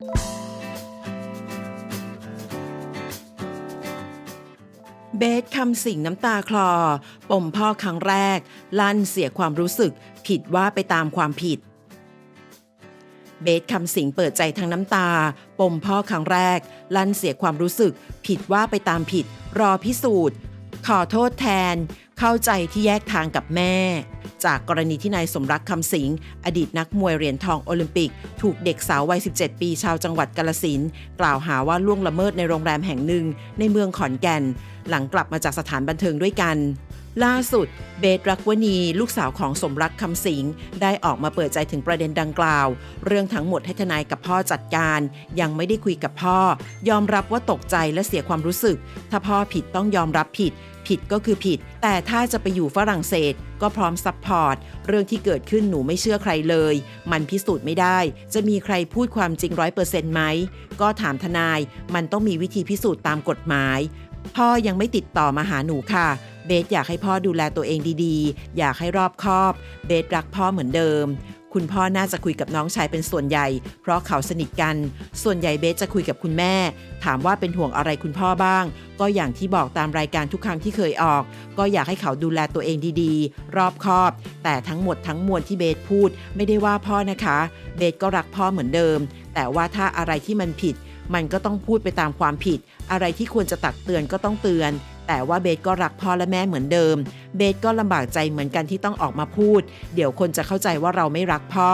เบสคำสิงน้ำตาคลอ ปมพ่อครั้งแรก ลั่นเสียความรู้สึก ผิดว่าไปตามความผิด เบสคำสิงเปิดใจทั้งน้ำตา ปมพ่อครั้งแรก ลั่นเสียความรู้สึก ผิดว่าไปตามผิด รอพิสูจน์ ขอโทษแทน เข้าใจที่แยกทางกับแม่ จากกรณีที่นายสมรักคำสิง อดีตนักมวยเหรียญทองโอลิมปิก ถูกเด็กสาววัย 17 ปีชาวจังหวัดกาลสินกล่าวหาว่าล่วงละเมิดในโรงแรมแห่งหนึ่ง ในเมืองขอนแก่น หลังกลับมาจากสถานบันเทิงด้วยกันล่าสุด เบสรักวณีลูกสาวของสมรักคำสิงได้ออกมาเปิดใจถึงประเด็นดังกล่าว เรื่องทั้งหมดให้ทนายกับพ่อจัดการ ยังไม่ได้คุยกับพ่อ ยอมรับว่าตกใจและเสียความรู้สึก ถ้าพ่อผิดต้องยอมรับผิด ผิดก็คือผิด แต่ถ้าจะไปอยู่ฝรั่งเศส ก็พร้อมซัพพอร์ต เรื่องที่เกิดขึ้นหนูไม่เชื่อใครเลย มันพิสูจน์ไม่ได้ จะมีใครพูดความจริงร้อยเปอร์เซ็นต์ไหม ก็ถามทนาย มันต้องมีวิธีพิสูจน์ตามกฎหมาย พ่อยังไม่ติดต่อมาหาหนูค่ะ เบสอยากให้พ่อดูแลตัวเองดีๆ อยากให้รอบคอบ เบสรักพ่อเหมือนเดิม คุณพ่อน่าจะคุยกับน้องชายเป็นส่วนใหญ่ เพราะเขาสนิทกัน ส่วนใหญ่เบสจะคุยกับคุณแม่ ถามว่าเป็นห่วงอะไรคุณพ่อบ้าง ก็อย่างที่บอกตามรายการทุกครั้งที่เคยออก ก็อยากให้เขาดูแลตัวเองดีๆ รอบคอบ แต่ทั้งหมดทั้งมวลที่เบสพูด ไม่ได้ว่าพ่อนะคะ เบสก็รักพ่อเหมือนเดิม แต่ว่าถ้าอะไรที่มันผิด มันก็ต้องพูดไปตามความผิด อะไรที่ควรจะตักเตือนก็ต้องเตือน แต่ว่าเบสก็รักพ่อและแม่เหมือนเดิม เบสก็ลำบากใจเหมือนกันที่ต้องออกมาพูด เดี๋ยวคนจะเข้าใจว่าเราไม่รักพ่อ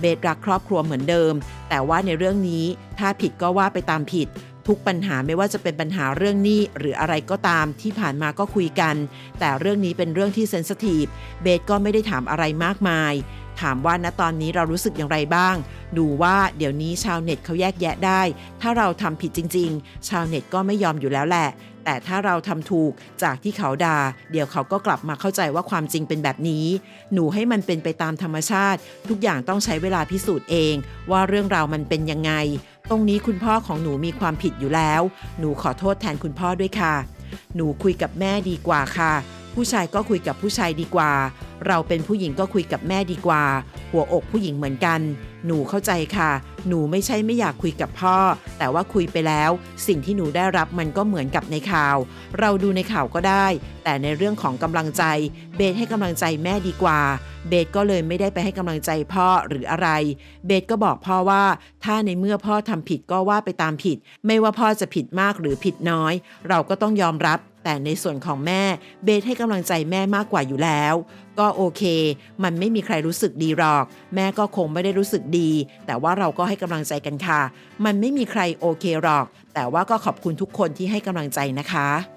เบสรักครอบครัวเหมือนเดิม แต่ว่าในเรื่องนี้ถ้าผิดก็ว่าไปตามผิดทุกปัญหาไม่ว่าจะเป็นปัญหาเรื่องหนี้หรืออะไรก็ตามที่ผ่านมาก็คุยกัน แต่เรื่องนี้เป็นเรื่องที่เซนสทีฟเบสก็ไม่ได้ถามอะไรมากมาย ถามว่าณตอนนี้เรารู้สึกอย่างไรบ้าง ดูว่าเดี๋ยวนี้ชาวเน็ตเขาแยกแยะได้ ถ้าเราทำผิดจริง ๆ ชาวเน็ตก็ไม่ยอมอยู่แล้วแหละ แต่ถ้าเราทำถูกจากที่เขาด่า เดี๋ยวเขาก็กลับมาเข้าใจว่าความจริงเป็นแบบนี้ หนูให้มันเป็นไปตามธรรมชาติ ทุกอย่างต้องใช้เวลาพิสูจน์เอง ว่าเรื่องราวมันเป็นยังไง ตรงนี้คุณพ่อของหนูมีความผิดอยู่แล้ว หนูขอโทษแทนคุณพ่อด้วยค่ะ หนูคุยกับแม่ดีกว่าค่ะผู้ชายก็คุยกับผู้ชายดีกว่า เราเป็นผู้หญิงก็คุยกับแม่ดีกว่า หัวอกผู้หญิงเหมือนกัน หนูเข้าใจค่ะ หนูไม่ใช่ไม่อยากคุยกับพ่อ แต่ว่าคุยไปแล้ว สิ่งที่หนูได้รับมันก็เหมือนกับในข่าว เราดูในข่าวก็ได้ แต่ในเรื่องของกำลังใจ เบสให้กำลังใจแม่ดีกว่า เบสก็เลยไม่ได้ไปให้กำลังใจพ่อหรืออะไร เบสก็บอกพ่อว่า ถ้าในเมื่อพ่อทำผิดก็ว่าไปตามผิด ไม่ว่าพ่อจะผิดมากหรือผิดน้อย เราก็ต้องยอมรับ แต่ในส่วนของแม่เบสให้กำลังใจแม่มากกว่าอยู่แล้ว ก็โอเค มันไม่มีใครรู้สึกดีหรอก แม่ก็คงไม่ได้รู้สึกดี แต่ว่าเราก็ให้กำลังใจกันค่ะ มันไม่มีใครโอเคหรอก แต่ว่าก็ขอบคุณทุกคนที่ให้กำลังใจนะคะ